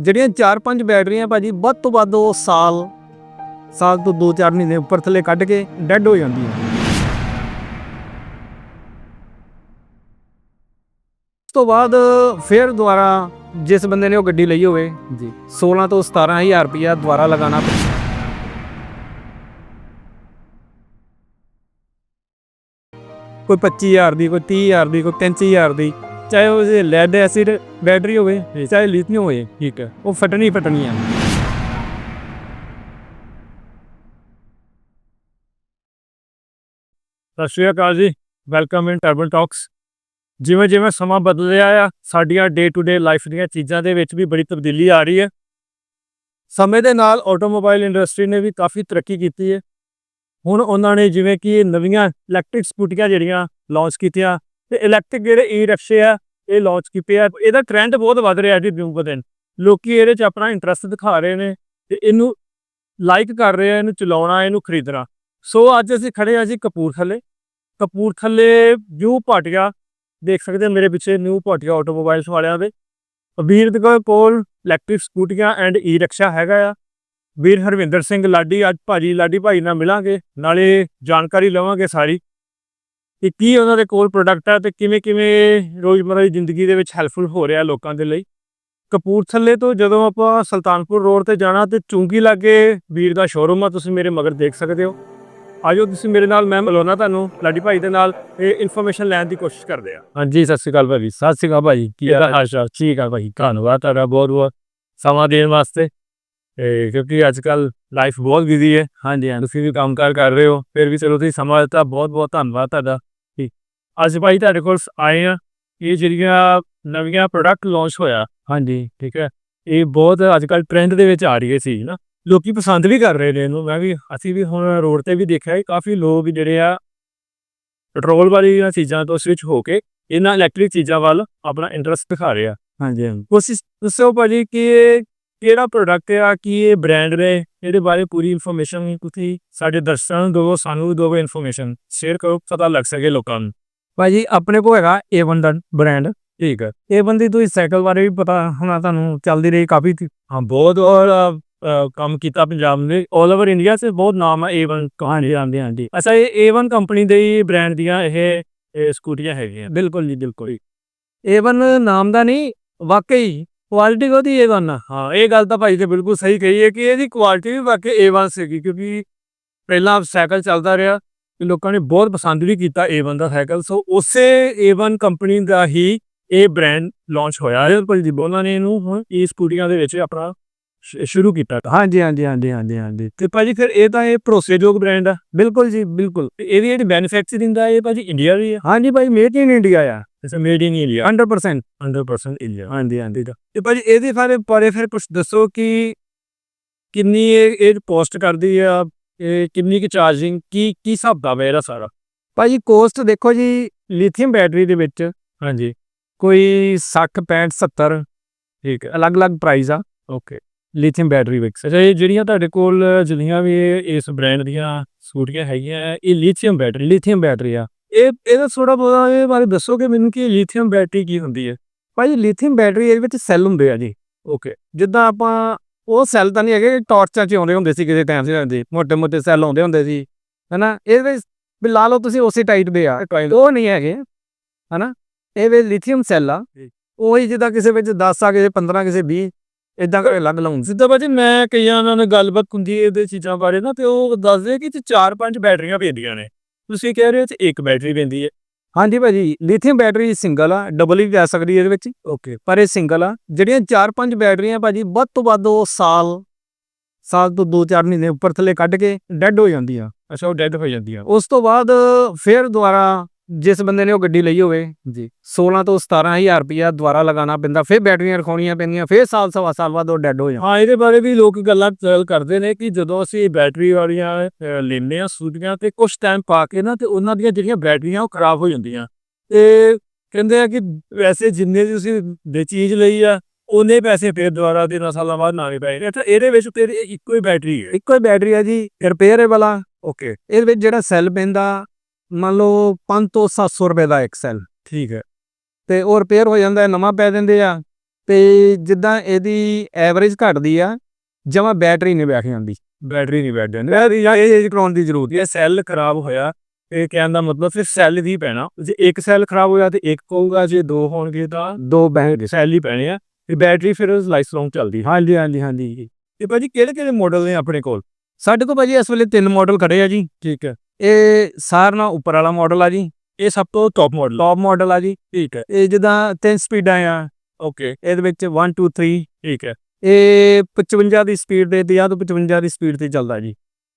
ਜਿਹੜੀਆਂ 4-5 ਬੈਟਰੀਆਂ ਭਾਜੀ ਵੱਧ ਤੋਂ ਵੱਧ ਉਹ ਸਾਲ ਸਾਲ ਤੋਂ 2-4 ਮਹੀਨੇ ਉੱਪਰ ਥੱਲੇ ਕੱਢ ਕੇ ਡੈੱਡ ਹੋ ਜਾਂਦੀਆਂ। ਉਸ ਤੋਂ ਬਾਅਦ ਫਿਰ ਦੁਬਾਰਾ ਜਿਸ ਬੰਦੇ ਨੇ ਉਹ ਗੱਡੀ ਲਈ ਹੋਵੇ ਜੀ। 16 ਤੋਂ 17000 ਰੁਪਇਆ ਦੁਬਾਰਾ ਲਗਾਉਣਾ ਪੈਂਦਾ ਕੋਈ 25000 ਦੀ ਕੋਈ 30000 ਦੀ ਕੋਈ 35000 ਦੀ। ਚਾਹੇ ਉਹ ਲੈਡ ਐਸਿਡ ਬੈਟਰੀ ਹੋਵੇ, ਚਾਹੇ ਲਿਥੀਅਮ ਹੋਵੇ, ਠੀਕ ਹੈ, ਉਹ ਫਟਣੀ ਫਟਣੀ ਆ। ਸਤਿ ਸ਼੍ਰੀ ਅਕਾਲ ਜੀ ਵੈਲਕਮ ਇਨ ਟਰਬਲ ਟਾਕਸ ਜਿਵੇਂ ਜਿਵੇਂ ਸਮਾਂ ਬਦਲ ਰਿਹਾ ਆ, ਸਾਡੀਆਂ ਡੇ ਟੂ ਡੇ ਲਾਈਫ ਦੀਆਂ ਚੀਜ਼ਾਂ ਦੇ ਵਿੱਚ ਵੀ ਬੜੀ ਤਬਦੀਲੀ ਆ ਰਹੀ ਹੈ। ਸਮੇਂ ਦੇ ਨਾਲ ਆਟੋਮੋਬਾਈਲ ਇੰਡਸਟਰੀ ਨੇ ਵੀ ਕਾਫੀ ਤਰੱਕੀ ਕੀਤੀ ਹੈ। ਹੁਣ ਉਹਨਾਂ ਨੇ ਜਿਵੇਂ ਕਿ ਨਵੀਆਂ ਇਲੈਕਟ੍ਰਿਕ ਸਕੂਟੀਆਂ ਜਿਹੜੀਆਂ ਲਾਂਚ ਕੀਤੀਆਂ ਤੇ ਇਲੈਕਟ੍ਰਿਕ ਜਿਹੜੇ e ਈ ਰਿਕਸ਼ੇ ਆ, ਇਹ ਲਾਂਚ ਕੀਤੇ ਆ। ਇਹਦਾ ਟ੍ਰੈਂਡ ਬਹੁਤ ਵੱਧ ਰਿਹਾ ਜੀ ਦਿਨ ਬ ਦਿਨ। ਲੋਕੀ ਇਹਦੇ 'ਚ ਆਪਣਾ ਇੰਟਰਸਟ ਦਿਖਾ ਰਹੇ ਨੇ ਤੇ ਇਹਨੂੰ ਲਾਈਕ ਕਰ ਰਹੇ ਆ, ਇਹਨੂੰ ਚਲਾਉਣਾ, ਇਹਨੂੰ ਖਰੀਦਣਾ। ਸੋ ਅੱਜ ਅਸੀਂ ਖੜੇ ਆ ਜੀ ਕਪੂਰਥਲੇ। ਕਪੂਰਥਲੇ ਵਿਊ ਭਾਟੀਆ, ਦੇਖ ਸਕਦੇ ਹੋ ਮੇਰੇ ਪਿੱਛੇ ਨਿਊ ਭਾਟੀਆ ਆਟੋਮੋਬਾਈਲਸ ਵਾਲਿਆਂ ਦੇ। ਵੀਰ ਦੇ ਕੋਲ ਇਲੈਕਟ੍ਰਿਕ ਸਕੂਟੀਆਂ ਐਂਡ ਈ ਰਿਕਸ਼ਾ ਹੈਗਾ ਆ। ਵੀਰ ਹਰਵਿੰਦਰ ਸਿੰਘ ਲਾਡੀ, ਅੱਜ ਭਾਜੀ ਲਾਡੀ ਭਾਈ ਨਾਲ ਮਿਲਾਂਗੇ, ਨਾਲੇ ਜਾਣਕਾਰੀ ਲਵਾਂਗੇ ਸਾਰੀ। ਕਿ ਕੀ ਉਹਨਾਂ ਦੇ ਕੋਲ ਪ੍ਰੋਡਕਟ ਹੈ ਤੇ ਕਿਵੇਂ ਕਿਵੇਂ ਰੋਜ਼ਮਰ੍ਹਾ ਦੀ ਜ਼ਿੰਦਗੀ ਦੇ ਵਿੱਚ ਹੈਲਪਫੁਲ ਹੋ ਰਿਹਾ ਲੋਕਾਂ ਦੇ ਲਈ। ਕਪੂਰਥਲੇ ਤੋਂ ਜਦੋਂ ਆਪਾਂ ਸੁਲਤਾਨਪੁਰ ਰੋਡ ਤੇ ਜਾਣਾ ਤੇ ਚੁੰਗੀ ਲਾਗੇ ਵੀਰ ਦਾ ਸ਼ੋਰੂਮ ਆ ਤੁਸੀਂ ਮੇਰੇ ਮਗਰ ਦੇਖ ਸਕਦੇ ਹੋ। ਆਜੋ ਤੁਸੀਂ ਮੇਰੇ ਨਾਲ ਮੈਂ ਮਿਲਾਉਣਾ ਤੁਹਾਨੂੰ ਲਾਡੀ ਭਾਈ ਦੇ ਨਾਲ ਇਹ ਇਨਫੋਰਮੇਸ਼ਨ ਲੈਣ ਦੀ ਕੋਸ਼ਿਸ਼ ਕਰਦੇ ਆ। ਹਾਂਜੀ ਸਤਿ ਸ਼੍ਰੀ ਅਕਾਲ ਭਾਈ ਸਤਿ ਸ਼੍ਰੀ ਅਕਾਲ ਭਾਈ ਕੀ ਹਾਲ ਚਾਲ ਠੀਕ ਆ ਭਾਈ ਧੰਨਵਾਦ ਤੁਹਾਡਾ ਬਹੁਤ ਬਹੁਤ ਸਮਾਂ ਦੇਣ ਵਾਸਤੇ। ਕਿਉਂਕਿ ਅੱਜ ਕੱਲ ਲਾਈਫ ਬਹੁਤ ਬਿਜ਼ੀ ਹੈ। ਹਾਂਜੀ। ਤੁਸੀਂ ਵੀ ਕੰਮਕਾਰ ਕਰ ਰਹੇ ਹੋ ਫਿਰ ਵੀ ਚਲੋ ਤੁਸੀਂ ਸਮਾਂ ਦਿੱਤਾ ਬਹੁਤ ਬਹੁਤ ਧੰਨਵਾਦ ਤੁਹਾਡਾ। ਅੱਜ ਭਾਈ ਤੁਹਾਡੇ ਕੋਲ ਆਏ ਆ ਇਹ ਜਿਹੜੀਆਂ ਨਵੀਆਂ ਪ੍ਰੋਡਕਟ ਲਾਂਚ ਹੋਇਆ। ਹਾਂਜੀ। ਠੀਕ ਹੈ। ਇਹ ਬਹੁਤ ਅੱਜ ਕੱਲ ਟ੍ਰੈਂਡ ਦੇ ਵਿੱਚ ਆ ਰਹੀ ਹੈ ਚੀਜ਼ ਨਾ। ਲੋਕੀ ਪਸੰਦ ਵੀ ਕਰ ਰਹੇ ਨੇ ਇਹਨੂੰ। ਮੈਂ ਵੀ ਅਸੀਂ ਵੀ ਹੁਣ ਰੋਡ ਤੇ ਵੀ ਦੇਖਿਆ ਕਿ ਕਾਫੀ ਲੋਕ ਜਿਹੜੇ ਆ ਪੈਟਰੋਲ ਵਾਲੀਆਂ ਚੀਜ਼ਾਂ ਤੋਂ ਸਵਿਚ ਹੋ ਕੇ ਇਹਨਾਂ ਇਲੈਕਟ੍ਰਿਕ ਚੀਜ਼ਾਂ ਵੱਲ ਆਪਣਾ ਇੰਟਰਸਟ ਦਿਖਾ ਰਹੇ ਆ। ਹਾਂਜੀ ਕੋਸ਼ਿਸ਼ ਦੱਸੋ ਭਾਜੀ ਕਿ ਕਿਹੜਾ ਪ੍ਰੋਡਕਟ ਆ ਕੀ ਇਹ ਬ੍ਰਾਂਡ ਨੇ? ਇਹਦੇ ਬਾਰੇ ਪੂਰੀ ਇਨਫੋਰਮੇਸ਼ਨ ਤੁਸੀਂ ਸਾਡੇ ਦਰਸ਼ਕਾਂ ਨੂੰ ਦਿਓ ਸਾਨੂੰ ਦਿਓ ਇਨਫੋਰਮੇਸ਼ਨ ਸ਼ੇਅਰ ਕਰੋ ਪਤਾ ਲੱਗ ਸਕੇ ਲੋਕਾਂ ਨੂੰ। ਭਾਜੀ ਆਪਣੇ ਕੋਲ ਹੈਗਾ A1 ਦਾ ਬ੍ਰਾਂਡ ਠੀਕ ਹੈ। A1 ਦੀ ਤੁਸੀਂ ਸਾਈਕਲ ਬਾਰੇ ਵੀ ਪਤਾ ਹੋਣਾ ਤੁਹਾਨੂੰ ਚੱਲਦੀ ਰਹੀ ਕਾਫੀ ਹਾਂ ਬਹੁਤ ਔਰ ਕੰਮ ਕੀਤਾ ਪੰਜਾਬ ਨੇ। 올 ਓਵਰ ਇੰਡੀਆ 'ਚ ਬਹੁਤ ਨਾਮ ਹੈ A1 ਕਹਾਣੀ ਜਾਂਦੇ ਹਾਂ ਜੀ ਅੱਛਾ ਇਹ A1 ਕੰਪਨੀ ਦੇ ਹੀ ਬ੍ਰਾਂਡ ਦੀਆਂ ਇਹ ਇਹ ਸਕੂਟੀਆਂ ਹੈਗੀਆਂ। ਬਿਲਕੁਲ ਜੀ ਬਿਲਕੁਲ। A1 ਨਾਮ ਦਾ ਨਹੀਂ ਵਾਕਈ ਕੁਆਲਿਟੀ ਉਹਦੀ A1 ਆ। ਹਾਂ ਇਹ ਗੱਲ ਤਾਂ ਭਾਈ ਤੇ ਬਿਲਕੁਲ ਸਹੀ ਕਹੀ ਹੈ ਕਿ ਇਹਦੀ ਕੁਆਲਿਟੀ ਵੀ ਵਾਕਈ A1 ਸੀਗੀ ਕਿਉਂਕਿ ਪਹਿਲਾਂ ਸਾਈਕਲ ਚੱਲਦਾ ਰਿਹਾ। ਤੇ ਲੋਕਾਂ ਨੇ ਬਹੁਤ ਪਸੰਦ ਵੀ ਕੀਤਾ A1 ਦਾ ਸਾਈਕਲ। ਸੋ ਉਸੇ A1 ਕੰਪਨੀ ਦਾ ਹੀ ਇਹ ਬ੍ਰਾਂਡ ਲਾਂਚ ਹੋਇਆ ਹੈ ਜੀ। ਉਹਨਾਂ ਨੇ ਇਹਨੂੰ ਹੁਣ ਇਹ ਸਕੂਟੀਆਂ ਦੇ ਵਿੱਚ ਆਪਣਾ ਸ਼ੁਰੂ ਕੀਤਾ। ਹਾਂਜੀ ਹਾਂਜੀ ਹਾਂਜੀ ਹਾਂਜੀ ਹਾਂਜੀ। ਤੇ ਭਾਜੀ ਫਿਰ ਇਹ ਤਾਂ ਇਹ ਭਰੋਸੇਯੋਗ ਬ੍ਰਾਂਡ ਆ। ਬਿਲਕੁਲ ਜੀ ਬਿਲਕੁਲ। ਇਹਦੀ ਜਿਹੜੀ ਮੈਨੂਫੈਕਚਰਿੰਗ ਦਾ ਇਹ ਭਾਜੀ ਇੰਡੀਆ ਦੀ ਹੈ ਹਾਂਜੀ ਭਾਈ ਮੇਡ ਇਨ ਇੰਡੀਆ ਆ। ਅੱਛਾ ਮੇਡ ਇਨ ਇੰਡੀਆ 100% 100% ਇੰਡੀਆ ਹਾਂਜੀ ਹਾਂਜੀ। ਤੇ ਭਾਜੀ ਇਹਦੇ ਬਾਰੇ ਬਾਰੇ ਫਿਰ ਕੁਝ ਦੱਸੋ ਕਿ ਕਿੰਨੀ ਇਹ ਇਹ ਪੋਸਟ ਕਰਦੀ ਆ? ਇਹ ਕਿੰਨੀ ਕਿ ਚਾਰਜਿੰਗ ਕੀ ਕੀ ਹਿਸਾਬ ਦਾ ਹੈ ਇਹਦਾ ਸਾਰਾ? ਭਾਜੀ ਕੋਸਟ ਦੇਖੋ ਜੀ ਲਿਥੀਅਮ ਬੈਟਰੀ ਦੇ ਵਿੱਚ ਹਾਂਜੀ। ਕੋਈ 60 65 70 ਠੀਕ ਹੈ। ਅਲੱਗ-ਅਲੱਗ ਪ੍ਰਾਈਸ ਆ। ਓਕੇ ਲਿਥੀਅਮ ਬੈਟਰੀ ਵਿੱਚ। ਅੱਛਾ ਇਹ ਜਿਹੜੀਆਂ ਤੁਹਾਡੇ ਕੋਲ ਜਿਹੜੀਆਂ ਵੀ ਇਸ ਬ੍ਰਾਂਡ ਦੀਆਂ ਸਕੂਟੀਆਂ ਹੈਗੀਆਂ ਇਹ ਲਿਥੀਅਮ ਬੈਟਰੀ ਲਿਥੀਅਮ ਬੈਟਰੀ ਆ। ਇਹ ਇਹਦਾ ਥੋੜਾ ਬਹੁਤਾ ਇਹ ਬਾਰੇ ਦੱਸੋ ਕਿ ਮੈਨੂੰ ਕਿ ਲਿਥੀਅਮ ਬੈਟਰੀ ਕੀ ਹੁੰਦੀ ਹੈ? ਭਾਜੀ ਲਿਥੀਅਮ ਬੈਟਰੀ ਇਹਦੇ ਵਿੱਚ ਸੈੱਲ ਹੁੰਦੇ ਆ ਜੀ। ਓਕੇ ਜਿੱਦਾਂ ਆਪਾਂ ਉਹ ਸੈੱਲ ਤਾਂ ਨਹੀਂ ਹੈਗੇ ਟਾਰਚਾਂ 'ਚ ਆਉਂਦੇ ਹੁੰਦੇ ਸੀ ਕਿਸੇ ਟਾਈਮ 'ਤੇ ਹੁੰਦੇ ਮੋਟੇ ਮੋਟੇ ਸੈੱਲ ਆਉਂਦੇ ਹੁੰਦੇ ਸੀ ਹਨਾ? ਇਹ ਵੀ ਲਾ ਲਓ ਤੁਸੀਂ ਉਸੇ ਟਾਈਪ ਦੇ ਆ। ਉਹ ਨਹੀਂ ਹੈਗੇ ਹਨਾ? ਇਹ ਵੀ ਲਿਥੀਅਮ ਸੈੱਲ ਆ। ਉਹੀ ਜਿੱਦਾਂ ਕਿਸੇ ਵਿੱਚ 10 ਆ ਕਿਸੇ 15 ਕਿਸੇ 20 ਇਦਾਂ ਕਰਕੇ ਅਲੱਗ ਲਾਉਂਦੇ ਸਿੱਧਾ ਭਾਜੀ ਮੈਂ ਕਈਆਂ ਨਾਲ ਗੱਲਬਾਤ ਹੁੰਦੀ ਹੈ ਇਹਦੇ ਚੀਜ਼ਾਂ ਬਾਰੇ ਨਾ ਤੇ ਉਹ ਦੱਸਦੇ ਕਿ ਤੇ ਚਾਰ ਪੰਜ ਬੈਟਰੀਆਂ ਪੈਂਦੀਆਂ ਨੇ। ਤੁਸੀਂ ਕਹਿ ਰਹੇ ਹੋ ਤੇ ਇੱਕ ਬੈਟਰੀ ਪੈਂਦੀ ਹੈ। ਹਾਂਜੀ ਭਾਜੀ ਲਿਥੀਅਮ ਬੈਟਰੀ ਸਿੰਗਲ ਆ ਡਬਲ ਵੀ ਪੈ ਸਕਦੀ ਇਹਦੇ ਵਿੱਚ। ਓਕੇ ਪਰ ਇਹ ਸਿੰਗਲ ਆ। ਜਿਹੜੀਆਂ ਚਾਰ ਪੰਜ ਬੈਟਰੀਆਂ ਭਾਜੀ ਵੱਧ ਤੋਂ ਵੱਧ ਉਹ ਸਾਲ ਸਾਲ ਤੋਂ 2-4 ਮਹੀਨੇ ਉੱਪਰ ਥੱਲੇ ਕੱਢ ਕੇ ਡੈੱਡ ਹੋ ਜਾਂਦੀਆਂ। ਅੱਛਾ ਉਹ ਡੈੱਡ ਹੋ ਜਾਂਦੀਆਂ। ਉਸ ਤੋਂ ਬਾਅਦ ਫਿਰ ਦੁਬਾਰਾ ਜਿਸ ਬੰਦੇ ਨੇ ਉਹ ਗੱਡੀ ਲਈ ਹੋਵੇ ਜੀ। 16 ਤੋਂ 17000 ਰੁਪਇਆ ਦੁਬਾਰਾ ਲਗਾਉਣਾ ਪੈਂਦਾ ਫਿਰ ਬੈਟਰੀਆਂ ਰਖਾਉਣੀਆਂ ਪੈਂਦੀਆਂ ਫਿਰ ਸਾਲ ਸਵਾ ਸਾਲ ਬਾਅਦ ਉਹ ਡੈੱਡ ਹੋ ਜਾਂਦੇ ਹਾਂ ਇਹਦੇ ਬਾਰੇ ਵੀ ਲੋਕ ਗੱਲਾਂ ਚੱਲ ਕਰਦੇ ਨੇ ਕਿ ਜਦੋਂ ਅਸੀਂ ਬੈਟਰੀ ਵਾਲੀਆਂ ਲੈਂਦੇ ਆ ਸੂਟੀਆਂ ਤੇ ਕੁਝ ਟਾਈਮ ਪਾ ਕੇ ਨਾ ਤੇ ਉਹਨਾਂ ਦੀਆਂ ਜਿਹੜੀਆਂ ਬੈਟਰੀਆਂ ਉਹ ਖਰਾਬ ਹੋ ਜਾਂਦੀਆਂ। ਤੇ ਕਹਿੰਦੇ ਆ ਕਿ ਵੈਸੇ ਜਿੰਨੇ ਤੁਸੀਂ ਦੇ ਚੀਜ਼ ਲਈ ਆ ਉਹਨੇ ਪੈਸੇ ਫਿਰ ਦੁਬਾਰਾ ਦੇ ਸਾਲਾਂ ਬਾਅਦ ਨਾਲੇ ਪਏ ਨੇ ਅੱਛਾ ਇਹਦੇ ਵਿੱਚ ਤੇਰੀ ਇੱਕੋ ਹੀ ਬੈਟਰੀ ਹੈ? ਇੱਕੋ ਹੀ ਬੈਟਰੀ ਹੈ ਜੀ ਰਿਪੇਅਰ ਵਾਲਾ ਓਕੇ ਇਹਦੇ ਵਿੱਚ ਜਿਹੜਾ ਸੈੱਲ ਪੈਂਦਾ ਮੰਨ ਲਓ 5 ਤੋਂ 700 ਰੁਪਏ ਦਾ ਇੱਕ ਸੈੱਲ ਠੀਕ ਹੈ। ਤੇ ਉਹ ਰਿਪੇਅਰ ਹੋ ਜਾਂਦਾ ਹੈ ਨਵਾਂ ਪੈ ਦਿੰਦੇ ਆ। ਤੇ ਜਿੱਦਾਂ ਇਹਦੀ ਐਵਰੇਜ ਘਟਦੀ ਆ ਜਮਾ ਬੈਟਰੀ ਨਹੀਂ ਬੈਠ ਜਾਂਦੀ। ਬੈਟਰੀ ਨਹੀਂ ਬੈਠ ਜਾਂਦੀ। ਇਹ ਇਹ ਕਰਾਉਣ ਦੀ ਜ਼ਰੂਰਤ ਇਹ ਸੈੱਲ ਖਰਾਬ ਹੋਇਆ ਇਹ ਕਹਿਣ ਦਾ ਮਤਲਬ ਫਿਰ ਸੈੱਲ ਹੀ ਪੈਣਾ। ਜੇ ਇੱਕ ਸੈੱਲ ਖਰਾਬ ਹੋਇਆ ਤੇ ਇੱਕ ਹੋਊਗਾ ਜੇ ਦੋ ਹੋਣਗੇ ਤਾਂ ਦੋ ਬੈਟਰੀ ਸੈੱਲ ਹੀ ਪੈਣੇ ਆ। ਤੇ ਬੈਟਰੀ ਫਿਰ ਲਾਈਫ ਲੌਂਗ ਚੱਲਦੀ। ਹਾਂਜੀ ਹਾਂਜੀ ਹਾਂਜੀ। ਤੇ ਭਾਜੀ ਕਿਹੜੇ ਕਿਹੜੇ ਮਾਡਲ ਨੇ ਆਪਣੇ ਕੋਲ? ਸਾਡੇ ਕੋਲ ਭਾਜੀ ਇਸ ਵੇਲੇ ਤਿੰਨ ਮਾਡਲ ਖੜੇ ਆ ਜੀ। ਠੀਕ ਹੈ। ਇਹ ਸਾਰਿਆਂ ਨਾਲੋਂ ਉੱਪਰ ਵਾਲਾ ਮਾਡਲ ਆ ਜੀ। ਇਹ ਸਭ ਤੋਂ ਟੌਪ ਮਾਡਲ ਟੌਪ ਮਾਡਲ ਆ ਜੀ ਠੀਕ ਹੈ। ਇਹ ਜਿੱਦਾਂ ਤਿੰਨ ਸਪੀਡਾਂ ਆ ਓਕੇ ਇਹਦੇ ਵਿੱਚ 1 2 3 ਠੀਕ ਹੈ। ਇਹ 55 ਦੀ ਸਪੀਡ ਤੇ 50 ਤੋਂ 55 ਦੀ ਸਪੀਡ ਤੇ ਚੱਲਦਾ ਜੀ।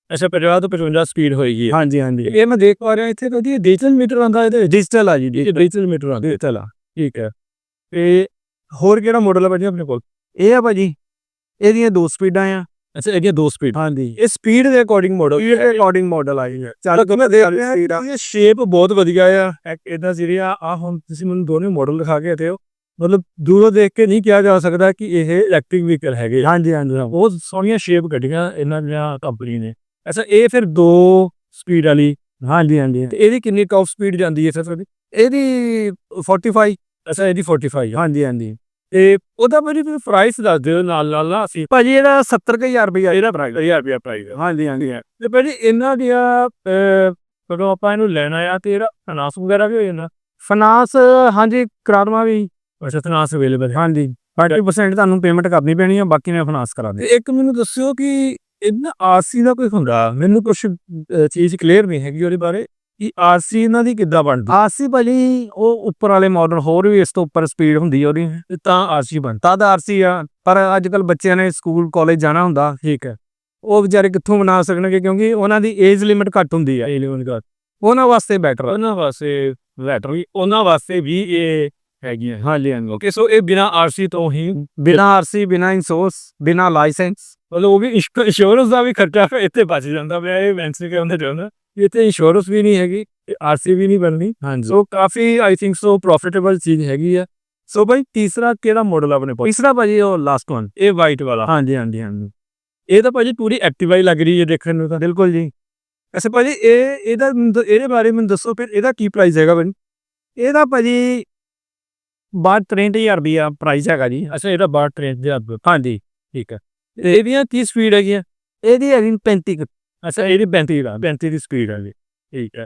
ਅੱਛਾ 50 ਤੋਂ 55 ਸਪੀਡ ਹੋਏਗੀ। ਹਾਂਜੀ ਹਾਂਜੀ। ਇਹ ਮੈਂ ਦੇਖ ਪਾ ਰਿਹਾ ਇੱਥੇ ਤਾਂ ਜੀ ਡਿਜੀਟਲ ਮੀਟਰ ਆਂਦਾ ਇਹਦੇ ਡਿਜੀਟਲ ਆ ਜੀ ਡਿਜੀਟਲ ਮੀਟਰ ਆਂਦਾ ਡਿਜੀਟਲ ਆ ਠੀਕ ਹੈ। ਤੇ ਹੋਰ ਕਿਹੜਾ ਮਾਡਲ ਹੈ ਭਾਜੀ ਆਪਣੇ ਕੋਲ? ਇਹ ਆ ਭਾਜੀ ਇਹਦੀਆਂ ਦੋ ਸਪੀਡਾਂ ਆ। ਅੱਛਾ ਇਹਦੀਆਂ ਦੋ ਸਪੀਡ ਹਾਂਜੀ। ਇਹ ਸਪੀਡ ਦੇ ਅਕੋਰਡਿੰਗ ਮਾਡਲ ਇਹ ਰਿਕਾਰਡਿੰਗ ਮਾਡਲ ਆ ਜੀ ਚੱਲ ਦੇਖ ਰਿਹਾ ਇਹ ਸ਼ੇਪ ਬਹੁਤ ਵਧੀਆ ਆ। ਇਹਦਾ ਜਿਹੜੀ ਆ ਹੁਣ ਤੁਸੀਂ ਮੈਨੂੰ ਦੋਨੇ ਮਾਡਲ ਦਿਖਾ ਕੇ ਹੋ ਮਤਲਬ ਦੂਰੋਂ ਦੇਖ ਕੇ ਨਹੀਂ ਕਿਹਾ ਜਾ ਸਕਦਾ ਕਿ ਇਹ ਇਲੈਕਟ੍ਰਿਕ ਵਹੀਕਲ ਹੈਗੇ। ਹਾਂਜੀ ਹਾਂਜੀ ਬਹੁਤ ਸੋਹਣੀਆਂ ਸ਼ੇਪ ਕੱਢੀਆਂ ਇਹਨਾਂ ਦੀਆਂ ਕੰਪਨੀ ਨੇ। ਅੱਛਾ ਇਹ ਫਿਰ ਦੋ ਸਪੀਡ ਵਾਲੀ। ਹਾਂਜੀ ਹਾਂਜੀ ਤੇ ਇਹਦੀ ਕਿੰਨੀ ਟੌਪ ਸਪੀਡ ਜਾਂਦੀ ਹੈ ਤੁਹਾਡੀ? ਇਹਦੀ 45 ਅੱਛਾ ਇਹਦੀ 45 ਆ ਹਾਂਜੀ ਹਾਂਜੀ। ਤੇ ਉਹਦਾ ਮੇਰੀ ਫਿਰ ਪ੍ਰਾਈਸ ਦੱਸ ਦਿਓ ਨਾਲ ਨਾਲ ਨਾ ਅਸੀਂ। ਭਾਜੀ ਇਹਦਾ 70000 ਰੁਪਇਆ ਇਹਦਾ ਪ੍ਰਾਈਸ 1000 ਰੁਪਿਆ ਪ੍ਰਾਈਸ ਹੈ। ਹਾਂਜੀ ਹਾਂਜੀ ਤੇ ਭਾਜੀ ਇਹਨਾਂ ਦੀਆਂ ਕਦੋਂ ਆਪਾਂ ਇਹਨੂੰ ਲੈਣਾ ਆ ਤੇ ਇਹਦਾ ਫਾਈਨਾਂਸ ਵਗੈਰਾ ਵੀ ਹੋ ਜਾਂਦਾ। ਫਾਈਨਾਂਸ ਹਾਂਜੀ ਕਰਾ ਦਵਾਂ ਵੀ। ਅੱਛਾ ਫਾਈਨਾਂਸ ਅਵੇਲੇਬਲ ਹੈ। ਹਾਂਜੀ। 30% ਤੁਹਾਨੂੰ ਪੇਮੈਂਟ ਕਰਨੀ ਪੈਣੀ ਆ ਬਾਕੀ ਮੈਂ ਫਾਈਨਾਂਸ ਕਰਾ ਦੇ ਇੱਕ ਮੈਨੂੰ ਦੱਸਿਓ ਕਿ ਇਹਨਾਂ ਆਰਸੀ ਦਾ ਕੋਈ ਹੁੰਦਾ? ਮੈਨੂੰ ਕੁਝ ਚੀਜ਼ ਕਲੀਅਰ ਨਹੀਂ ਹੈਗੀ ਉਹਦੇ ਬਾਰੇ। ਕਿ ਆਰਸੀ ਇਹਨਾਂ ਦੀ ਕਿੱਦਾਂ ਬਣਦੀ? ਆਰਸੀ ਭਾਜੀ ਉਹ ਉੱਪਰ ਵਾਲੇ ਮਾਡਲ ਹੋਰ ਵੀ ਇਸ ਤੋਂ ਉੱਪਰ ਸਪੀਡ ਹੁੰਦੀ ਆ ਉਹਦੀ। ਤੇ ਤਾਂ ਆਰਸੀ ਬਣ ਤਦ ਆਰਸੀ ਆ ਪਰ ਅੱਜ ਕੱਲ ਬੱਚਿਆਂ ਨੇ ਸਕੂਲ ਕਾਲਜ ਜਾਣਾ ਹੁੰਦਾ ਠੀਕ ਹੈ। ਉਹ ਵਿਚਾਰੇ ਕਿੱਥੋਂ ਬਣਾ ਸਕਣਗੇ ਕਿਉਂਕਿ ਉਹਨਾਂ ਦੀ ਏਜ ਲਿਮਿਟ ਘੱਟ ਹੁੰਦੀ ਆ। ਏਲੀਵਨ ਦਾ ਉਹਨਾਂ ਵਾਸਤੇ ਬੈਟਰ ਉਹਨਾਂ ਵਾਸਤੇ ਬੈਟਰੀ ਉਹਨਾਂ ਵਾਸਤੇ ਵੀ ਇਹ ਹੈਗੀ ਹੈ ਹਾਂਜੀ। ਓਕੇ ਸੋ ਇਹ ਬਿਨਾ ਆਰਸੀ ਤੋਂ ਹੀ ਬਿਨਾ ਆਰਸੀ ਬਿਨਾ ਇੰਸ਼ੋਰੈਂਸ ਬਿਨਾ ਲਾਇਸੈਂਸ ਮਤਲਬ ਉਹ ਵੀ ਇੰਸ਼ੋਰੈਂਸ ਦਾ ਵੀ ਖਰਚਾ ਇੱਥੇ ਬਚ ਜਾਂਦਾ ਪਿਆ ਇਹ ਵੈਂਸੀ ਕਹਿੰਦੇ ਚਾਹੁੰਦਾ ਇੱਥੇ ਇੰਸ਼ੋਰੈਂਸ ਵੀ ਨਹੀਂ ਹੈਗੀ ਆਰਸੀ ਵੀ ਨਹੀਂ ਬਣਨੀ। ਹਾਂਜੀ। ਸੋ ਕਾਫੀ ਆਈ ਥਿੰਕ ਸੋ ਪ੍ਰੋਫਿਟੇਬਲ ਚੀਜ਼ ਹੈਗੀ ਆ। ਸੋ ਭਾਈ ਤੀਸਰਾ ਕਿਹੜਾ ਮਾਡਲ ਆਪਣੇ ਕੋਲ? ਤੀਸਰਾ ਭਾਜੀ ਉਹ ਲਾਸਟ ਵਨ ਇਹ ਵਾਈਟ ਵਾਲਾ। ਹਾਂਜੀ ਹਾਂਜੀ ਹਾਂਜੀ। ਇਹ ਤਾਂ ਭਾਜੀ ਪੂਰੀ ਐਕਟਿਵਾ ਹੀ ਲੱਗ ਰਹੀ ਹੈ ਦੇਖਣ ਨੂੰ ਤਾਂ। ਬਿਲਕੁਲ ਜੀ। ਅੱਛਾ ਭਾਜੀ ਇਹ ਇਹਦਾ ਇਹਦੇ ਬਾਰੇ ਮੈਨੂੰ ਦੱਸੋ ਫਿਰ ਇਹਦਾ ਕੀ ਪ੍ਰਾਈਸ ਹੈਗਾ ਭਾਜੀ? ਇਹਦਾ ਭਾਜੀ ਬਾਅਦ 63000 ਰੁਪਇਆ ਪ੍ਰਾਈਸ ਹੈਗਾ ਜੀ। ਅੱਛਾ ਇਹਦਾ 62 ਟ੍ਰੇਨ ਦੇ ਹੱਥ ਹਾਂਜੀ ਠੀਕ ਹੈ ਇਹਦੀਆਂ ਕੀ ਸਪੀਡ ਹੈਗੀ ਆ। ਇਹਦੀ ਹੈਗੀ 35 ਕੁ। ਅੱਛਾ, ਇਹਦੀ 35 ਦਾ 35 ਦੀ ਸਪੀਡ ਹੈ ਠੀਕ ਹੈ।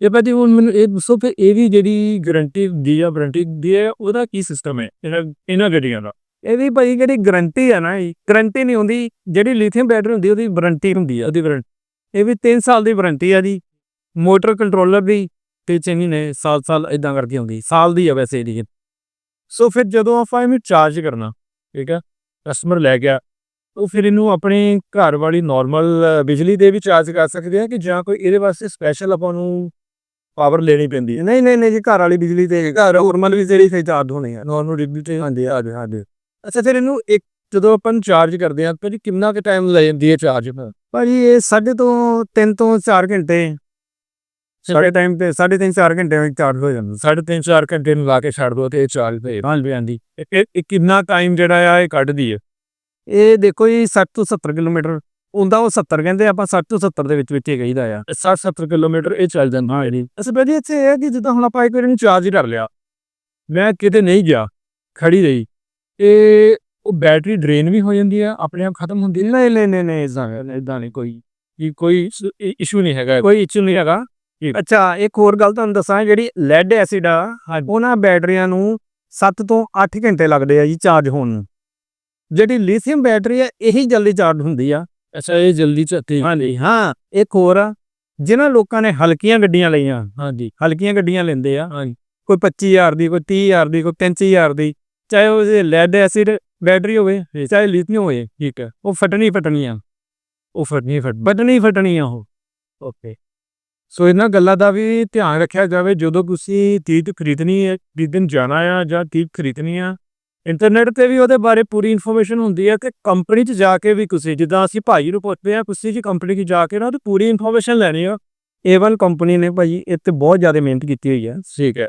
ਇਹ ਭਾਜੀ ਹੁਣ ਮੈਨੂੰ ਇਹ ਦੱਸੋ ਫਿਰ ਇਹ ਵੀ ਜਿਹੜੀ ਗਾਰੰਟੀ ਦੀ ਆ ਵਾਰੰਟੀ ਹੁੰਦੀ ਹੈ, ਉਹਦਾ ਕੀ ਸਿਸਟਮ ਹੈ? ਇਹਨਾਂ ਇਹਨਾਂ ਗੱਡੀਆਂ ਦਾ। ਇਹਦੀ ਭਾਜੀ ਜਿਹੜੀ ਗਾਰੰਟੀ ਆ ਨਾ ਜੀ ਗਾਰੰਟੀ ਨਹੀਂ ਹੁੰਦੀ, ਜਿਹੜੀ ਲਿਥੀਅਮ ਬੈਟਰੀ ਹੁੰਦੀ, ਉਹਦੀ ਵਾਰੰਟੀ ਹੁੰਦੀ ਆ, ਉਹਦੀ ਵਾਰੰਟੀ ਇਹ ਵੀ 3 ਸਾਲ ਦੀ ਵਾਰੰਟੀ ਆ ਜੀ ਮੋਟਰ ਕੰਟਰੋਲਰ ਵੀ, ਤੇ ਚੰਗੀ ਨੇ ਸਾਲ ਸਾਲ ਇਦਾਂ ਕਰਕੇ ਹੁੰਦੀ ਸਾਲ ਦੀ ਆ ਵੈਸੇ ਇਹਦੀ। ਸੋ ਫਿਰ ਜਦੋਂ ਆਪਾਂ ਇਹਨੂੰ ਚਾਰਜ ਕਰਨਾ, ਠੀਕ ਆ ਕਸਟਮਰ ਲੈ ਗਿਆ ਉਹ ਫਿਰ ਇਹਨੂੰ ਆਪਣੇ ਘਰ ਵਾਲੀ ਨਾਰਮਲ ਬਿਜਲੀ ਦੇ ਵੀ ਚਾਰਜ ਕਰ ਸਕਦੇ ਆ ਕਿ ਜਾਂ ਕੋਈ ਇਹਦੇ ਵਾਸਤੇ ਸਪੈਸ਼ਲ ਆਪਾਂ ਨੂੰ ਪਾਵਰ ਲੈਣੀ ਪੈਂਦੀ ਹੈ? ਨਹੀਂ ਨਹੀਂ ਨਹੀਂ ਜੀ ਘਰ ਵਾਲੀ ਬਿਜਲੀ ਤੇ ਘਰ ਨਾਰਮਲ ਵੀ ਜਿਹੜੀ ਚਾਰਜ ਹੋਣੀ ਆ। ਨਾਰਮਲ ਬਿਜਲੀ ਤੇ ਹਾਂਜੀ ਹਾਂਜੀ ਹਾਂਜੀ ਅੱਛਾ ਫਿਰ ਇਹਨੂੰ ਇੱਕ ਜਦੋਂ ਆਪਾਂ ਚਾਰਜ ਕਰਦੇ ਆ ਤਾਂ ਜੀ ਕਿੰਨਾ ਕੁ ਟਾਈਮ ਲੈ ਜਾਂਦੀ ਹੈ ਚਾਰਜ ਭਾਜੀ ਇਹ ਸਾਢੇ ਤੋਂ 3 ਤੋਂ 4 ਘੰਟੇ। ਸਾਡੇ ਟਾਈਮ ਤੇ 3.5 4 ਘੰਟੇ ਵਿੱਚ ਚਾਰਜ ਹੋ ਜਾਂਦਾ। ਸਾਢੇ ਤਿੰਨ ਚਾਰ ਘੰਟੇ ਨੂੰ ਲਾ ਕੇ ਛੱਡ ਦੋ ਤੇ ਇਹ ਚਾਰਜ ਤੇ। ਹਾਂਜੀ ਹਾਂਜੀ। ਇਹ ਇਹ ਕਿੰਨਾ ਟਾਈਮ ਜਿਹੜਾ ਆ ਇਹ ਕੱਢਦੀ ਹੈ? ਇਹ ਦੇਖੋ ਜੀ 60 ਤੋਂ 70 ਕਿਲੋਮੀਟਰ ਹੁੰਦਾ ਉਹ 70 ਕਹਿੰਦੇ ਆਪਾਂ 60 ਤੋਂ 70 ਦੇ ਵਿੱਚ ਵਿੱਚ ਹੀ ਕਹੀਦਾ ਆ। 60 70 ਕਿਲੋਮੀਟਰ ਇਹ ਚੱਲ ਜਾਂਦਾ ਹੈ ਜੀ ਅਸਲ ਵਿੱਚ ਇੱਥੇ ਇਹ ਹੈ ਕਿ ਜਿੱਦਾਂ ਹੁਣ ਆਪਾਂ ਇੱਕ ਵਾਰ ਇਹਨੂੰ ਚਾਰਜ ਹੀ ਕਰ ਲਿਆ। ਮੈਂ ਕਿਤੇ ਨਹੀਂ ਗਿਆ ਖੜੀ ਰਹੀ। ਇਹ ਉਹ ਬੈਟਰੀ ਡਰੇਨ ਵੀ ਹੋ ਜਾਂਦੀ ਆ ਆਪਣੇ ਆਪ ਖਤਮ ਹੁੰਦੀ ਨਹੀਂ ਨਹੀਂ ਨਹੀਂ ਨਹੀਂ ਇਦਾਂ ਇਦਾਂ ਨਹੀਂ ਕੋਈ ਕਿ ਕੋਈ ਇਸ਼ੂ ਨਹੀਂ ਹੈਗਾ। ਕੋਈ ਇਸ਼ੂ ਨਹੀਂ ਹੈਗਾ। ਅੱਛਾ ਇੱਕ ਹੋਰ ਗੱਲ ਤੁਹਾਨੂੰ ਦੱਸਾਂ ਜਿਹੜੀ ਲੈਡ ਐਸਿਡ ਆ ਉਹਨਾਂ ਬੈਟਰੀਆਂ ਨੂੰ 7 ਤੋਂ 8 ਘੰਟੇ ਲੱਗਦੇ ਆ ਜੀ ਚਾਰਜ ਹੋਣ ਨੂੰ। ਜਿਹੜੀ ਲਿਥੀਅਮ ਬੈਟਰੀ ਆ ਇਹੀ ਜਲਦੀ ਚਾਰਜ ਹੁੰਦੀ ਆ। ਅੱਛਾ ਇਹ ਜਲਦੀ ਚੱਤੇ ਹਾਂਜੀ ਹਾਂ ਇੱਕ ਹੋਰ ਆ ਜਿਨ੍ਹਾਂ ਲੋਕਾਂ ਨੇ ਹਲਕੀਆਂ ਗੱਡੀਆਂ ਲਈਆਂ। ਹਾਂਜੀ। ਹਲਕੀਆਂ ਗੱਡੀਆਂ ਲੈਂਦੇ ਆ। ਹਾਂਜੀ। ਕੋਈ 25000 ਦੀ ਕੋਈ 30000 ਦੀ ਕੋਈ 35000 ਦੀ ਚਾਹੇ ਉਹ ਲੈਡ ਐਸਿਡ ਬੈਟਰੀ ਹੋਵੇ ਚਾਹੇ ਲਿਥੀਅਮ ਹੋਵੇ ਠੀਕ ਹੈ। ਉਹ ਫਟਣੀ ਫਟਣੀ ਆ ਉਹ ਫਿਰ ਨਹੀਂ ਫਿਰ ਫਟਣੀ ਫਟਣੀ ਆ ਉਹ। ਓਕੇ। ਸੋ ਇਹਨਾਂ ਗੱਲਾਂ ਦਾ ਵੀ ਧਿਆਨ ਰੱਖਿਆ ਜਾਵੇ ਜਦੋਂ ਤੁਸੀਂ ਚੀਜ਼ ਖਰੀਦਣੀ ਹੈ ਖਰੀਦਣ ਜਾਣਾ ਆ ਜਾਂ ਚੀਜ਼ ਖਰੀਦਣੀ ਆ ਇੰਟਰਨੈਟ ਤੇ ਵੀ ਉਹਦੇ ਬਾਰੇ ਪੂਰੀ ਇਨਫੋਰਮੇਸ਼ਨ ਹੁੰਦੀ ਹੈ ਕਿ ਕੰਪਨੀ 'ਚ ਜਾ ਕੇ ਵੀ ਤੁਸੀਂ ਜਿੱਦਾਂ ਅਸੀਂ ਭਾਈ ਨੂੰ ਪੁੱਛਦੇ ਆ ਤੁਸੀਂ ਜੀ ਕੰਪਨੀ 'ਚ ਜਾ ਕੇ ਨਾ ਉਹਦੀ ਪੂਰੀ ਇਨਫੋਰਮੇਸ਼ਨ ਲੈਣੀ ਆ। ਏਵਨ ਕੰਪਨੀ ਨੇ ਇਹ ਤੇ ਬਹੁਤ ਜ਼ਿਆਦਾ ਮਿਹਨਤ ਕੀਤੀ ਹੋਈ ਹੈ। ਠੀਕ ਹੈ।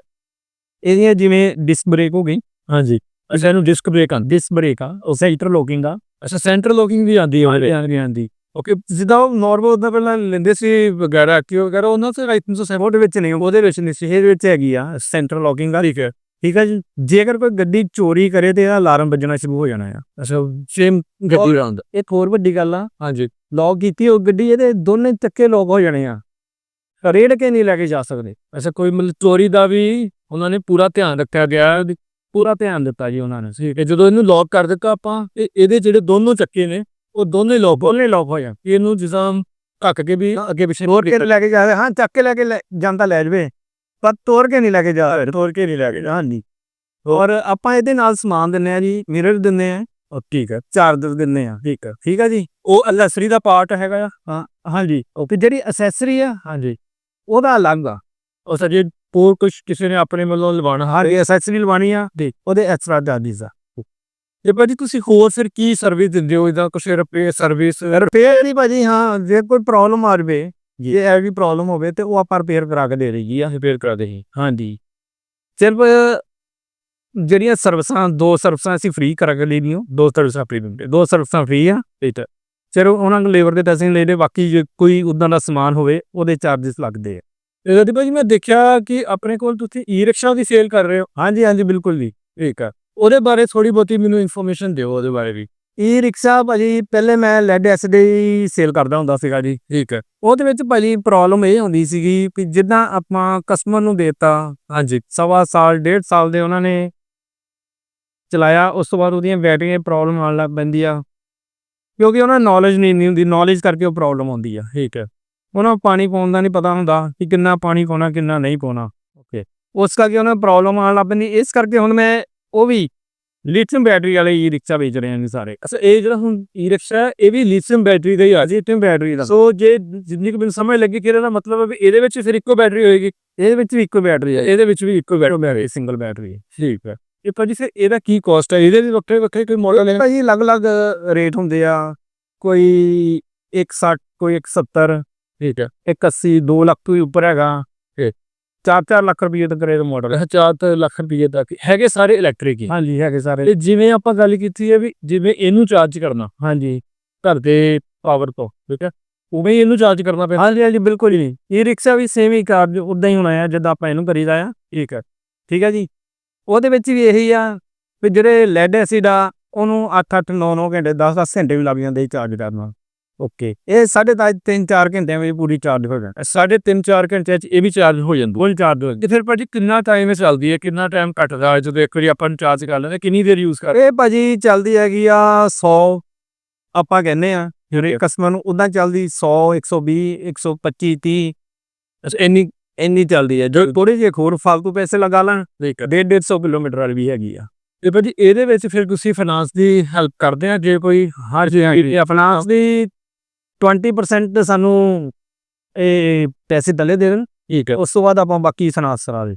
ਇਹਦੀਆਂ ਜਿਵੇਂ ਡਿਸਕ ਬ੍ਰੇਕ ਹੋ ਗਈ। ਹਾਂਜੀ। ਅੱਛਾ ਇਹਨੂੰ ਡਿਸਕ ਬ੍ਰੇਕ ਆਂਦੀ ਡਿਸਕ ਬ੍ਰੇਕ ਆ। ਉਹ ਸੈਂਟਰ ਲੋਕਿੰਗ ਆ। ਅੱਛਾ ਸੈਂਟਰ ਲੋਕਿੰਗ ਵੀ ਆਂਦੀ ਹੈ ਹਾਂਜੀ ਹਾਂਜੀ ਓਕੇ ਜਿੱਦਾਂ ਉਹ ਨਾਰਮਲ ਉਹਦਾ ਪਹਿਲਾਂ ਲੈਂਦੇ ਸੀ ਵਗੈਰਾ ਐਕਟਿਵ ਵਗੈਰਾ ਉਹਨਾਂ ਤੇ ਆਈ ਥਿੰਕ ਸੋ ਉਹਦੇ ਵਿੱਚ ਨਹੀਂ ਉਹਦੇ ਵਿੱਚ ਨਹੀਂ ਸੀ ਇਹਦੇ ਵਿੱਚ ਹੈਗੀ ਆ। ਸੈਂਟਰ ਲੋਕਿੰਗ ਆ। ਠੀਕ ਹੈ। ਠੀਕ ਹੈ ਜੀ? ਜੇਕਰ ਕੋਈ ਗੱਡੀ ਚੋਰੀ ਕਰੇ ਤੇ ਇਹਦਾ ਅਲਾਰਮ ਵੱਜਣਾ ਸ਼ੁਰੂ ਹੋ ਜਾਣਾ ਆ। ਅੱਛਾ ਸੇਮ ਗੱਡੀ ਰਾਉਂਡ ਇੱਕ ਹੋਰ ਵੱਡੀ ਗੱਲ ਆ। ਹਾਂਜੀ। ਲੌਕ ਕੀਤੀ ਉਹ ਗੱਡੀ ਇਹਦੇ ਦੋਨੇ ਚੱਕੇ ਲੌਕ ਹੋ ਜਾਣੇ ਆ। ਰੇੜ ਕੇ ਨਹੀਂ ਲੈ ਕੇ ਜਾ ਸਕਦੇ। ਅੱਛਾ ਕੋਈ ਮਤਲਬ ਚੋਰੀ ਦਾ ਵੀ ਉਹਨਾਂ ਨੇ ਪੂਰਾ ਧਿਆਨ ਰੱਖਿਆ ਗਿਆ ਪੂਰਾ ਧਿਆਨ ਦਿੱਤਾ ਜੀ ਉਹਨਾਂ ਨੇ। ਠੀਕ ਹੈ ਜਦੋਂ ਇਹਨੂੰ ਲੌਕ ਕਰ ਦਿੱਤਾ ਆਪਾਂ ਇਹ ਇਹਦੇ ਜਿਹੜੇ ਦੋਨੋਂ ਚੱਕੇ ਨੇ ਉਹ ਦੋਨੇ ਲੌਕ ਦੋਨੇ ਲੌਕ ਹੋ ਜਾਣ। ਇਹਨੂੰ ਜਿਸਾਂ ਧੱਕ ਕੇ ਵੀ ਅੱਗੇ ਪਿੱਛੇ ਕੇ ਲੈ ਕੇ ਜਾਵੇ ਹਾਂ ਚੱਕ ਕੇ ਲੈ ਕੇ ਜਾਂਦਾ ਲੈ ਜਵੇ। ਪਰ ਤੋੜ ਕੇ ਨਹੀਂ ਲੈ ਕੇ ਜਾ ਤੋੜ ਕੇ ਨਹੀਂ ਲੈ ਕੇ ਜਾ ਹਾਂਜੀ। ਔਰ ਆਪਾਂ ਇਹਦੇ ਨਾਲ ਸਮਾਨ ਦਿੰਨੇ ਆ ਜੀ ਮਿਰਰ ਦਿੰਨੇ ਆ ਉਹ ਠੀਕ ਹੈ ਚਾਰਜਰ ਦਿੰਨੇ ਆ ਠੀਕ ਹੈ ਠੀਕ ਆ ਜੀ। ਉਹ ਅਲਸਰੀ ਦਾ ਪਾਰਟ ਹੈਗਾ ਆ। ਹਾਂ ਹਾਂਜੀ ਤੇ ਜਿਹੜੀ ਅਸੈਸਰੀ ਆ ਹਾਂਜੀ ਉਹਦਾ ਅਲੱਗ ਆ। ਉਹ ਸਰ ਜੇ ਹੋਰ ਕੁਝ ਕਿਸੇ ਨੇ ਆਪਣੇ ਵੱਲੋਂ ਲਵਾਉਣਾ? ਹਰ ਅਸੈਸਰੀ ਲਵਾਣੀ ਆ? ਜੀ। ਉਹਦੇ ਐਕਸਟਰਾ ਚਾਰजेस ਆ। ਤੇ ਭਾਜੀ ਤੁਸੀਂ ਹੋਰ ਫਿਰ ਕੀ ਸਰਵਿਸ ਦਿੰਦੇ ਹੋ? ਇਹਦਾ ਕੁਝ ਰਿਪੇਅਰ ਸਰਵਿਸ ਰਿਪੇਅਰ ਦੀ ਭਾਜੀ ਹਾਂ ਜੇ ਕੋਈ ਪ੍ਰੋਬਲਮ ਆ ਜਵੇ ਜੇ ਇਹ ਵੀ ਪ੍ਰੋਬਲਮ ਹੋਵੇ ਤੇ ਉਹ ਆਪਾਂ ਰਿਪੇਅਰ ਕਰਾ ਕੇ ਦੇ ਦੇਈਏ ਆ ਰਿਪੇਅਰ ਕਰਾ ਦੇ ਹਾਂਜੀ। ਸਿਰਫ ਜਿਹੜੀਆਂ ਸਰਵਿਸਾਂ ਦੋ ਸਰਵਿਸਾਂ ਅਸੀਂ ਫ੍ਰੀ ਕਰਾ ਕੇ ਲੈਣੀਆਂ ਦੋ ਸਰਵਿਸ ਆਪਣੀ ਦਿੰਦੇ ਦੋ ਸਰਵਿਸਾਂ ਫ੍ਰੀ ਆ ਹੈ ਸਿਰਫ ਉਹਨਾਂ ਨੂੰ ਲੇਬਰ ਦੇ ਪੈਸੇ ਲੈਣੇ ਬਾਕੀ ਜੇ ਕੋਈ ਉਦਾਂ ਦਾ ਸਮਾਨ ਹੋਵੇ ਉਹਦੇ ਚਾਰजेस ਲੱਗਦੇ ਆ। ਇਹਦਾ ਦੀ ਭਾਜੀ ਮੈਂ ਦੇਖਿਆ ਕਿ ਆਪਣੇ ਕੋਲ ਤੁਸੀਂ ਈ ਰਿਕਸ਼ਾ ਦੀ ਸੇਲ ਕਰ ਰਹੇ ਹੋ। ਹਾਂਜੀ ਹਾਂਜੀ ਬਿਲਕੁਲ ਜੀ। ਠੀਕ ਹੈ ਉਹਦੇ ਬਾਰੇ ਥੋੜੀ ਬਹੁਤੀ ਮੈਨੂੰ ਇਨਫੋਰਮੇਸ਼ਨ ਦਿਓ ਉਹਦੇ ਬਾਰੇ ਵੀ। ਈ ਰਿਕਸ਼ਾ ਭਾਜੀ, ਪਹਿਲੇ ਮੈਂ ਲੈਡ ਐਸਿਡ ਹੀ ਸੇਲ ਕਰਦਾ ਹੁੰਦਾ ਸੀਗਾ ਜੀ, ਠੀਕ ਹੈ। ਉਹਦੇ ਵਿੱਚ ਭਾਜੀ ਪ੍ਰੋਬਲਮ ਇਹ ਹੁੰਦੀ ਸੀਗੀ ਕਿ ਜਿੱਦਾਂ ਆਪਾਂ ਕਸਟਮਰ ਨੂੰ ਦੇਤਾ, ਹਾਂਜੀ, ਸਵਾ ਸਾਲ, ਡੇਢ ਸਾਲ ਦੇ ਉਹਨਾਂ ਨੇ ਚਲਾਇਆ, ਉਸ ਤੋਂ ਬਾਅਦ ਉਹਦੀਆਂ ਬੈਟਰੀਆਂ ਪ੍ਰੋਬਲਮ ਆਉਣ ਲੱਗ ਪੈਂਦੀ ਆ। ਕਿਉਂਕਿ ਉਹਨਾਂ ਨੂੰ ਨੌਲੇਜ ਨਹੀਂ ਨਹੀਂ ਹੁੰਦੀ ਨੌਲੇਜ ਕਰਕੇ ਉਹ ਪ੍ਰੋਬਲਮ ਆਉਂਦੀ ਆ, ਠੀਕ ਹੈ। ਉਹਨਾਂ ਨੂੰ ਪਾਣੀ ਪਾਉਣ ਦਾ ਨਹੀਂ ਪਤਾ ਹੁੰਦਾ ਕਿ ਕਿੰਨਾ ਪਾਣੀ ਪਾਉਣਾ, ਕਿੰਨਾ ਨਹੀਂ ਪਾਉਣਾ ਓਕੇ ਉਸ ਕਰਕੇ ਉਹਨਾਂ ਨੂੰ ਪ੍ਰੋਬਲਮ ਆਉਣ ਲੱਗ ਪੈਂਦੀ, ਇਸ ਕਰਕੇ ਹੁਣ ਮੈਂ ਉਹ ਵੀ ਲਿਥੀਅਮ ਬੈਟਰੀ ਵਾਲੇ ਈ ਰਿਕਸ਼ਾ ਵੇਚ ਰਹੇ ਹਾਂ ਸਾਰੇ। ਅੱਛਾ ਇਹ ਜਿਹੜਾ ਹੁਣ ਈ ਰਿਕਸ਼ਾ ਇਹ ਵੀ ਲਿਥੀਅਮ ਬੈਟਰੀ ਦਾ ਹੀ ਆ ਜੀ ਲਿਥੀਅਮ ਬੈਟਰੀ ਦਾ। ਸੋ ਜੇ ਜਿੰਨੀ ਕੁ ਮੈਨੂੰ ਸਮਝ ਲੱਗੀ ਕਿ ਇਹਦਾ ਮਤਲਬ ਹੈ ਵੀ ਇਹਦੇ ਵਿੱਚ ਫਿਰ ਇੱਕੋ ਬੈਟਰੀ ਹੋਏਗੀ। ਇਹਦੇ ਵਿੱਚ ਵੀ ਇੱਕੋ ਬੈਟਰੀ ਹੈ ਇਹਦੇ ਵਿੱਚ ਵੀ ਇੱਕੋ ਬੈਟਰੀ ਸਿੰਗਲ ਬੈਟਰੀ ਠੀਕ ਹੈ। ਇਹ ਭਾਜੀ ਫਿਰ ਇਹਦਾ ਕੀ ਕਾਸਟ ਹੈ? ਇਹਦੇ ਵੀ ਵੱਖਰੇ ਵੱਖਰੇ ਕੋਈ ਮਾਡਲ ਹੈ ਭਾਜੀ ਅਲੱਗ-ਅਲੱਗ ਰੇਟ ਹੁੰਦੇ ਆ। ਕੋਈ 160 ਕੋਈ 170 ਠੀਕ ਹੈ। 180 2 ਲੱਖ ਤੋਂ ਉੱਪਰ ਹੈਗਾ। ਠੀਕ। 4-4 ਲੱਖ ਰੁਪਏ ਤੱਕ ਰੇਟ ਮਾਡਲ ਇਹ ਚਾਰ ਤੋਂ ਲੱਖ ਰੁਪਏ ਤੱਕ। ਹੈਗੇ ਸਾਰੇ ਇਲੈਕਟ੍ਰਿਕ ਹੀ। ਹਾਂਜੀ ਹੈਗੇ ਸਾਰੇ। ਤੇ ਜਿਵੇਂ ਆਪਾਂ ਗੱਲ ਕੀਤੀ ਹੈ ਵੀ ਜਿਵੇਂ ਇਹਨੂੰ ਚਾਰਜ ਕਰਨਾ ਹਾਂਜੀ। ਘਰ ਦੇ ਪਾਵਰ ਤੋਂ ਠੀਕ ਹੈ? ਉਵੇਂ ਹੀ ਇਹਨੂੰ ਚਾਰਜ ਕਰਨਾ ਪੈਂਦਾ ਹਾਂਜੀ ਹਾਂਜੀ ਬਿਲਕੁਲ ਹੀ ਨਹੀਂ। ਇਹ ਰਿਕਸ਼ਾ ਵੀ ਸੇਮ ਹੀ ਕਾਰ ਉਦਾਂ ਹੀ ਹੋਣਾ ਆ ਜਿੱਦਾਂ ਆਪਾਂ ਇਹਨੂੰ ਕਰੀਦਾ ਆ ਠੀਕ ਹੈ ਠੀਕ ਹੈ ਜੀ? ਉਹਦੇ ਵਿੱਚ ਵੀ ਇਹੀ ਆ ਵੀ ਜਿਹੜੇ ਲੈਡ ਐਸਿਡ ਆ ਉਹਨੂੰ 8-8 9-9 ਘੰਟੇ 10-10 ਘੰਟੇ ਵੀ ਲੱਗ ਜਾਂਦੇ ਚਾਰਜ ਕਰਨਾ ਓਕੇ ਇਹ ਸਾਢੇ 3-4 ਘੰਟਿਆਂ ਵਿੱਚ ਪੂਰੀ ਚਾਰਜ ਹੋ ਜਾਂਦਾ ਸਾਢੇ 3-4 ਘੰਟੇ ਚ ਇਹ ਵੀ ਚਾਰਜ ਹੋ ਜਾਂਦਾ। ਫੁੱਲ ਚਾਰਜ ਹੋ ਤੇ ਫਿਰ ਭਾਜੀ ਕਿੰਨਾ ਟਾਈਮ ਇਹ ਚੱਲਦੀ ਹੈ? ਕਿੰਨਾ ਟਾਈਮ ਘਟਦਾ ਹੈ? ਜਦੋਂ ਇੱਕ ਵਾਰੀ ਆਪਾਂ ਚਾਰਜ ਕਰ ਲੈਂਦੇ ਕਿੰਨੀ ਦੇਰ ਯੂਜ਼ ਕਰ ਇਹ ਭਾਜੀ ਚੱਲਦੀ ਹੈਗੀ ਆ 100 ਆਪਾਂ ਕਹਿੰਦੇ ਆ ਜਿਹੜੇ ਕਸਟਮਰ ਨੂੰ ਉਦਾਂ ਚੱਲਦੀ 100 120 125 30 ਅੱਛਾ ਇੰਨੀ ਇੰਨੀ ਚੱਲਦੀ ਹੈ। ਜੋ ਥੋੜੇ ਜਿਹੇ ਹੋਰ ਫालतू ਪੈਸੇ ਲਗਾ 1.5 150 ਕਿਲੋਮੀਟਰ ਵਾਲੀ ਵੀ ਹੈਗੀ ਆ। ਤੇ ਭਾਜੀ ਇਹਦੇ ਵਿੱਚ ਫਿਰ ਤੁਸੀਂ ਫਾਈਨਾਂਸ ਦੀ ਹੈਲਪ ਕਰਦੇ ਆ? ਜੇ ਕੋਈ ਹਰ ਇਹ ਆਪਣਾ ਦੀ 20% ਸਾਨੂੰ ਇਹ ਪੈਸੇ ਦਲੇ ਦੇ ਦੇਣ। ਠੀਕ ਹੈ। ਉਸ ਤੋਂ ਬਾਅਦ ਆਪਾਂ ਬਾਕੀ ਸੁਣਾ ਸਰਾ ਦੇ।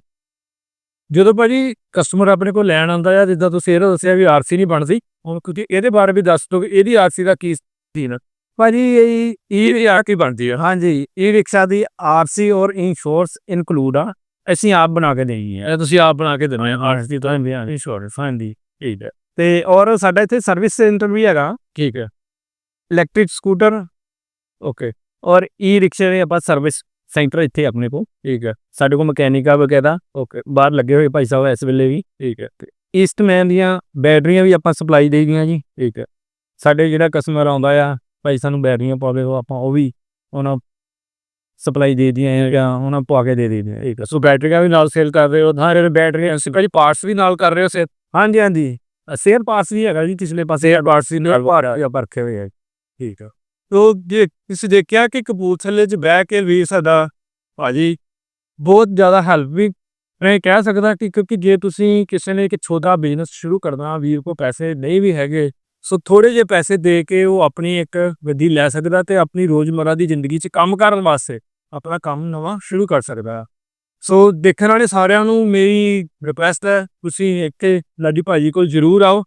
ਜਦੋਂ ਭਾਜੀ ਕਸਟਮਰ ਆਪਣੇ ਕੋਲ ਲੈਣ ਆਉਂਦਾ ਆ ਜਿੱਦਾਂ ਤੁਸੀਂ ਇਹ ਦੱਸਿਆ ਵੀ ਆਰਸੀ ਨਹੀਂ ਬਣਦੀ ਹੁਣ ਤੁਸੀਂ ਇਹਦੇ ਬਾਰੇ ਵੀ ਦੱਸ ਦਿਓ ਕਿ ਇਹਦੀ ਆਰਸੀ ਦਾ ਕੀ ਸੀਨ ਭਾਜੀ ਇਹ ਇਹ ਆ ਕੀ ਬਣਦੀ ਆ। ਹਾਂਜੀ ਇਹ ਰਿਕਸ਼ਾ ਦੀ ਆਰਸੀ ਔਰ ਇੰਸ਼ੋਰੈਂਸ ਇਨਕਲੂਡ ਆ ਅਸੀਂ ਆਪ ਬਣਾ ਕੇ ਦੇਈ ਹੈ ਤੁਸੀਂ ਆਪ ਬਣਾ ਕੇ ਦਿੰਦੇ ਆ ਆਰਸੀ ਤਾਂ ਇੰਸ਼ੋਰੈਂਸ ਹਾਂਜੀ। ਠੀਕ ਹੈ। ਤੇ ਔਰ ਸਾਡਾ ਇੱਥੇ ਸਰਵਿਸ ਸੈਂਟਰ ਵੀ ਹੈਗਾ। ਠੀਕ ਹੈ। ਇਲੈਕਟ੍ਰਿਕ ਸਕੂਟਰ ਓਕੇ ਔਰ ਈ ਰਿਕਸ਼ੇ ਦੇ ਆਪਾਂ ਸਰਵਿਸ ਸੈਂਟਰ ਇੱਥੇ ਆਪਣੇ ਕੋਲ। ਠੀਕ ਹੈ। ਸਾਡੇ ਕੋਲ ਮਕੈਨਿਕਾ ਵਗੈਰਾ ਓਕੇ ਬਾਹਰ ਲੱਗੇ ਹੋਏ ਭਾਈ ਸਾਹਿਬ ਇਸ ਵੇਲੇ ਵੀ। ਠੀਕ ਹੈ। ਈਸਟਮੈਨ ਦੀਆਂ ਬੈਟਰੀਆਂ ਵੀ ਆਪਾਂ ਸਪਲਾਈ ਦੇ ਦੀਆਂ ਜੀ। ਠੀਕ ਹੈ। ਸਾਡੇ ਜਿਹੜਾ ਕਸਟਮਰ ਆਉਂਦਾ ਆ ਭਾਈ ਸਾਨੂੰ ਬੈਟਰੀਆਂ ਪਾਵੇ ਉਹ ਆਪਾਂ ਉਹ ਵੀ ਉਹਨਾਂ ਸਪਲਾਈ ਦੇ ਦੀਆਂ ਜਾਂ ਉਹਨਾਂ ਪਵਾ ਕੇ ਦੇ ਦਿੰਦੇ ਠੀਕ ਹੈ। ਸੋ ਬੈਟਰੀਆਂ ਵੀ ਨਾਲ ਸੇਲ ਕਰ ਰਹੇ ਹੋ ਹਾਂ ਇਹ ਬੈਟਰੀਆਂ ਅਸੀਂ ਭਾਜੀ ਪਾਰਟਸ ਵੀ ਨਾਲ ਕਰ ਰਹੇ ਹੋ ਸੇ ਹਾਂਜੀ ਹਾਂਜੀ। ਸੇਅਰ ਪਾਸ ਵੀ ਹੈਗਾ ਜੀ ਪਿਛਲੇ ਪਾਸੇ। ਪਾਰਟਸ ਵੀ ਨਾਲ ਭਾਰ ਆਪਾਂ ਰੱਖੇ ਹੋਏ ਆ। ਠੀਕ ਹੈ। ਤੋ ਜੇ ਤੁਸੀਂ ਦੇਖਿਆ ਕਿ ਕਪੂਰਥਲੇ 'ਚ ਬਹਿ ਕੇ ਵੀ ਸਾਡਾ ਭਾਜੀ ਬਹੁਤ ਜ਼ਿਆਦਾ ਹੈਲਪ ਵੀ ਮੈਂ ਕਹਿ ਸਕਦਾ ਕਿ ਕਿਉਂਕਿ ਜੇ ਤੁਸੀਂ ਕਿਸੇ ਨੇ ਇੱਕ ਛੋਟਾ ਬਿਜ਼ਨਸ ਸ਼ੁਰੂ ਕਰਨਾ, ਵੀਰ ਕੋ ਪੈਸੇ ਨਹੀਂ ਵੀ ਹੈਗੇ, ਸੋ ਥੋੜੇ ਜਿਹੇ ਪੈਸੇ ਦੇ ਕੇ ਉਹ ਆਪਣੀ ਇੱਕ ਗੱਡੀ ਲੈ ਸਕਦਾ ਤੇ ਆਪਣੀ ਰੋਜ਼ਮਰਾ ਦੀ ਜ਼ਿੰਦਗੀ 'ਚ ਕੰਮ ਕਰਨ ਵਾਸਤੇ ਆਪਣਾ ਕੰਮ ਨਵਾਂ ਸ਼ੁਰੂ ਕਰ ਸਕਦਾ। ਸੋ ਦੇਖਣ ਵਾਲੇ ਸਾਰਿਆਂ ਨੂੰ ਮੇਰੀ ਰਿਕੁਐਸਟ ਹੈ, ਤੁਸੀਂ ਇੱਥੇ ਲਾਡੀ ਭਾਜੀ ਕੋਲ ਜ਼ਰੂਰ ਆਓ।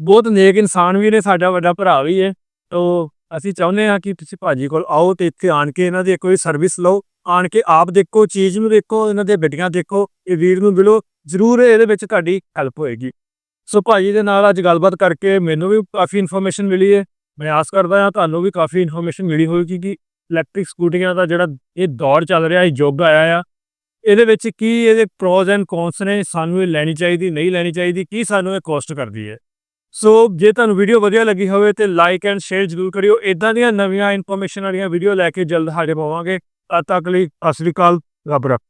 ਬਹੁਤ ਨੇਕ ਇਨਸਾਨ ਵੀ ਨੇ, ਸਾਡਾ ਵੱਡਾ ਭਰਾ ਵੀ ਹੈ। ਤੋ ਅਸੀਂ ਚਾਹੁੰਦੇ ਹਾਂ ਕਿ ਤੁਸੀਂ ਭਾਜੀ ਕੋਲ ਆਓ ਤੇ ਇੱਥੇ ਆਣ ਕੇ ਇਹਨਾਂ ਦੀ ਕੋਈ ਸਰਵਿਸ ਲਓ, ਆਣ ਕੇ ਆਪ ਦੇਖੋ, ਚੀਜ਼ ਨੂੰ ਦੇਖੋ, ਇਹਨਾਂ ਦੇ ਗੱਡੀਆਂ ਦੇਖੋ, ਇਹ ਵੀਰ ਨੂੰ ਮਿਲੋ, ਜ਼ਰੂਰ ਇਹਦੇ ਵਿੱਚ ਤੁਹਾਡੀ ਹੈਲਪ ਹੋਏਗੀ। ਸੋ ਭਾਜੀ ਦੇ ਨਾਲ ਅੱਜ ਗੱਲਬਾਤ ਕਰਕੇ ਮੈਨੂੰ ਵੀ ਕਾਫੀ ਇਨਫੋਰਮੇਸ਼ਨ ਮਿਲੀ ਹੈ। ਮੈਂ ਆਸ ਕਰਦਾ ਹਾਂ ਤੁਹਾਨੂੰ ਵੀ ਕਾਫੀ ਇਨਫੋਰਮੇਸ਼ਨ ਮਿਲੀ ਹੋਵੇਗੀ ਕਿ ਇਲੈਕਟ੍ਰਿਕ ਸਕੂਟੀਆਂ ਦਾ ਜਿਹੜਾ ਇਹ ਦੌਰ ਚੱਲ ਰਿਹਾ ਹੈ ਯੁੱਗ ਆਇਆ ਆ, ਇਹਦੇ ਵਿੱਚ ਕੀ ਇਹਦੇ ਪ੍ਰੋਜ਼ ਐਂਡ ਕੌਨਸ ਨੇ, ਸਾਨੂੰ ਇਹ ਲੈਣੀ ਚਾਹੀਦੀ, ਨਹੀਂ ਲੈਣੀ ਚਾਹੀਦੀ, ਕੀ ਸਾਨੂੰ ਇਹ ਕੋਸਟ ਕਰਦੀ ਹੈ। ਸੋ ਜੇ ਤੁਹਾਨੂੰ ਵੀਡੀਓ ਵਧੀਆ ਲੱਗੀ ਹੋਵੇ ਤੇ ਲਾਈਕ ਐਂਡ ਸ਼ੇਅਰ ਜ਼ਰੂਰ ਕਰਿਓ। ਇਦਾਂ ਦੀਆਂ ਨਵੀਆਂ ਇਨਫੋਰਮੇਸ਼ਨ ਵਾਲੀਆਂ ਵੀਡੀਓ ਲੈ ਕੇ ਜਲਦ ਹਾਜ਼ਰ ਹੋਵਾਂਗੇ। ਤਦ ਤੱਕ ਲਈ ਸਤਿ ਸ੍ਰੀ ਅਕਾਲ। ਰੱਬ ਰੱਖ।